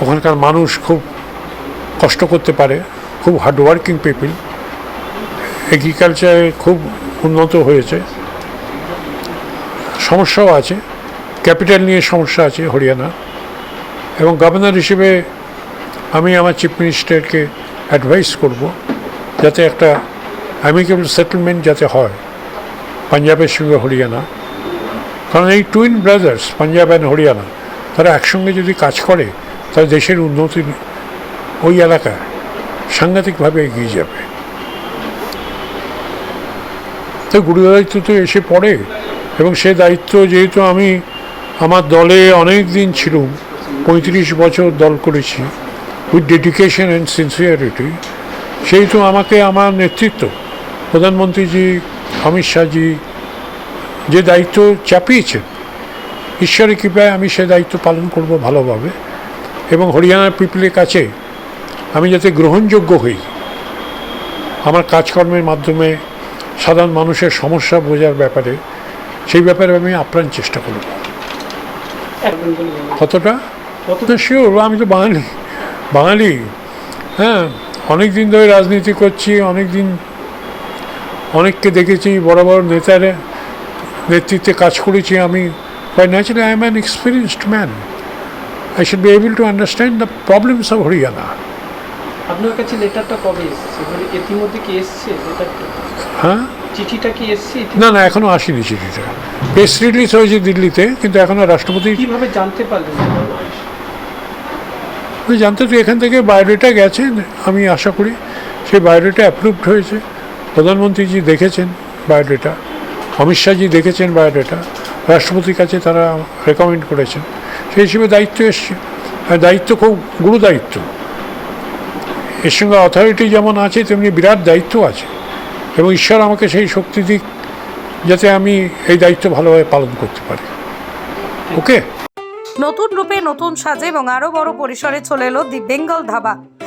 ওখানকার মানুষ খুব কষ্ট করতে পারে, খুব হার্ডওয়ার্কিং পিপল এগ্রিকালচারে খুব উন্নত হয়েছে। সমস্যাও আছে। ক্যাপিটাল নিয়ে সমস্যা আছে হরিয়ানা। এবং গভর্নর হিসেবে আমি আমার চিফ মিনিস্টারকে অ্যাডভাইস করব যাতে একটা অ্যামিকেবল সেটেলমেন্ট যাতে হয় পাঞ্জাবের সঙ্গে হরিয়ানা। কারণ এই twin brothers Punjab and Haryana, তারা একসঙ্গে যদি কাজ করে তাহলে দেশের উন্নতি ওই এলাকা সাংঘাতিকভাবে এগিয়ে যাবে। তো গুরু দায়িত্ব তো এসে পড়ে এবং সে দায়িত্ব যেহেতু আমি আমার দলে অনেক দিন ছিলাম, পঁয়ত্রিশ বছর দল করেছি উইথ ডেডিকেশন অ্যান্ড সিনসিয়ারিটি সেহেতু আমাকে আমার নেতৃত্ব, প্রধানমন্ত্রীজি, অমিত শাহজি, যে দায়িত্ব চাপিয়েছেন, ঈশ্বরের কৃপায় আমি সে দায়িত্ব পালন করব ভালোভাবে। এবং হরিয়ানার পিপলের কাছে আমি যাতে গ্রহণযোগ্য হই, আমার কাজকর্মের মাধ্যমে সাধারণ মানুষের সমস্যা বোঝার ব্যাপারে, সেই ব্যাপারে আমি আপ্রাণ চেষ্টা করব। কতটা? কতটা? শিওর আমি তো বাঙালি বাঙালি। হ্যাঁ অনেক দিন ধরে রাজনীতি করছি অনেক দিন অনেককে দেখেছি, বড় বড় নেতারা নেতৃত্বে কাজ করেছি আমি। By naturally I am an experienced man I should be able to understand the problems of Haryana আপনার কাছে লেটারটা কবে এসেছে? মানে ইতিমধ্যে কি এসছে লেটারটা হ্যাঁ? চিঠিটা কি এসছে না না এখনও আসেনি চিঠিটা। প্রেস রিলিজ হয়েছে দিল্লিতে কিন্তু এখনও রাষ্ট্রপতি কীভাবে জানতে পারলেন জানতে তো এখান থেকে বায়োডেটা গেছে আমি আশা করি সেই বায়োডেটা অ্যাপ্রুভড হয়েছে। প্রধানমন্ত্রীজি দেখেছেন বায়োডেটা অমিত শাহজি দেখেছেন বায়োডেটা। রাষ্ট্রপতির কাছে তারা রেকমেন্ড করেছেন। সেই হিসেবে দায়িত্ব এসছে। দায়িত্ব খুব গুরু দায়িত্ব। এর সঙ্গে অথরিটি যেমন আছে, তেমনি বিরাট দায়িত্ব আছে। এবং ঈশ্বর আমাকে সেই শক্তি দিক যাতে আমি এই দায়িত্ব ভালোভাবে পালন করতে পারি। ওকে নতুন রূপে নতুন সাজে এবং আরও বড় পরিসরে চলে এলো দি বেঙ্গল ধাবা।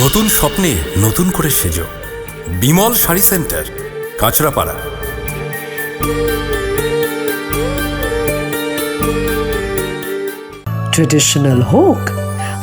নতুন স্বপ্নে নতুন করে সেজ। বিমল শাড়ি সেন্টার কাঁচরাপাড়া। ট্রেডিশনাল হোক